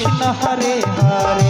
Krishna Hare Hare.